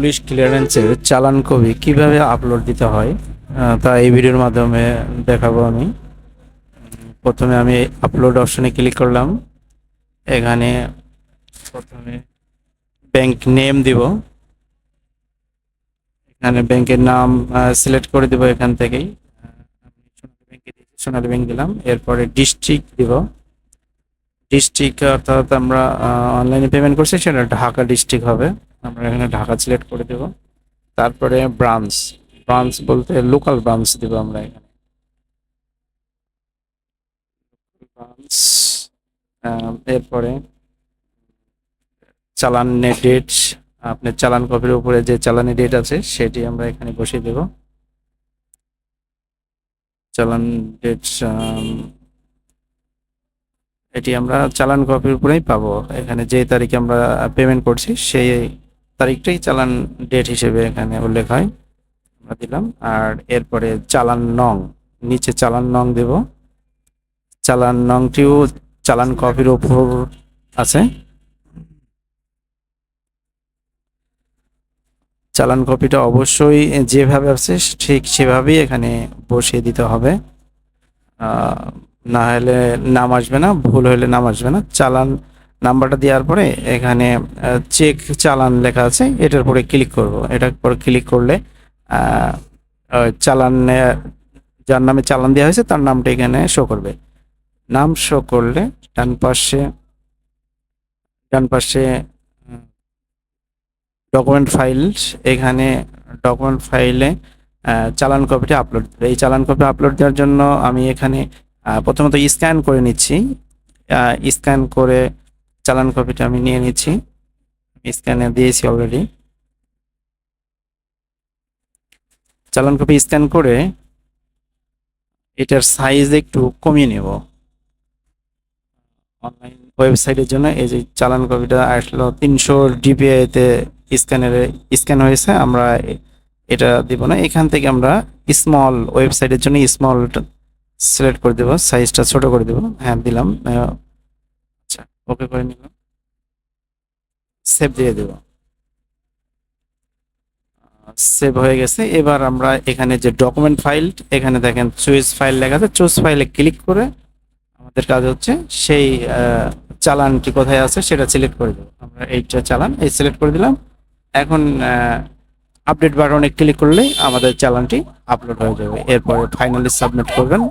Police ক্লিয়ারেন্সের চালান copy কীভাবে upload দিতে হয় তা এই ভিডিওর মাধ্যমে দেখাবো আমি। প্রথমে আমি আপলোড অপশনে ক্লিক করলাম। এখানে প্রথমে ব্যাংক নেম দিব। এখানে ব্যাংকের নাম সিলেক্ট করে দিব এখান থেকেই। সোনালী ব্যাংক দিলাম, এরপরে ডিস্ট্রিক্ট দিব। ডিস্ট্রিক্ট অর্থাৎ আমরা অনলাইনে পেমেন্ট করছি, সেটা ঢাকা ডিস্ট্রিক্ট হবে। আমরা এখানে ঢাকা সিলেক্ট করে দেব। তারপরে ব্রাঞ্চ ব্রাঞ্চ বলতে লোকাল ব্রাঞ্চ দেব আমরা এখানে। এরপরে চালান ডেট আপনার চালান কপির উপরে যে চালানি ডেট আছে, সেটি আমরা এখানে বসিয়ে দেব। চালান ডেট এটি আমরা চালান কপির উপরেই পাবো। এখানে যে তারিখে আমরা পেমেন্ট করছি, সেই তারিখটাই চালান ডেট হিসেবে এখানে উল্লেখ হয়। আমরা দিলাম। আর এরপরে চালান নং, নিচে চালান নং দেব। চালান নংটিও চালান কপির ওপর আছে। চালান কপিটা অবশ্যই যেভাবে আছে, ঠিক সেভাবেই এখানে বসিয়ে দিতে হবে। না হলে নাম আসবে না, ভুল হলে নাম আসবে না। চালান নাম্বারটা দেওয়ার পরে এখানে চেক চালান লেখা আছে, এটার পরে ক্লিক করব। এটার পরে ক্লিক করলে চালান, যার নামে চালান দেওয়া হয়েছে, তার নামটা এখানে শো করবে। নাম শো করলে ডান পাশে ডান পাশে ডকুমেন্ট ফাইল এখানে ডকুমেন্ট ফাইলে চালান কপিটা আপলোড এই চালান কপি আপলোড দেওয়ার জন্য আমি এখানে প্রথমত স্ক্যান করে নিচ্ছি। স্ক্যান করে চালান কপিটা আমি নিয়ে নিচ্ছি। স্ক্যানে দিয়েছি অলরেডি চালান কপি স্ক্যান করে এটার সাইজ একটু কমিয়ে নেব। অনলাইন ওয়েবসাইটের জন্য এই যে চালান কপিটা আসলো তিনশো ডিপিআইতে স্ক্যানের স্ক্যান হয়েছে, আমরা এটা দিব না। এখান থেকে আমরা স্মল ওয়েবসাইটের জন্য স্মল সিলেক্ট করে দেবো সাইজটা ছোট করে দেবো। হ্যাঁ দিলাম। ওকে করে নিলাম। সেভ দিয়ে দেব। সেভ হয়ে গেছে। এবার আমরা এখানে যে ডকুমেন্ট ফাইল এখানে দেখেন চুইস ফাইল লেখা আছে। চুজ ফাইলে ক্লিক করে আমাদের কাজ হচ্ছে সেই চালানটি কোথায় আছে সেটা সিলেক্ট করে দেবো। আমরা এইটা চালান, এই সিলেক্ট করে দিলাম। এখন আপডেট বাটনে ক্লিক করলেই আমাদের চালানটি আপলোড হয়ে যাবে। এরপরে ফাইনালি সাবমিট করবেন।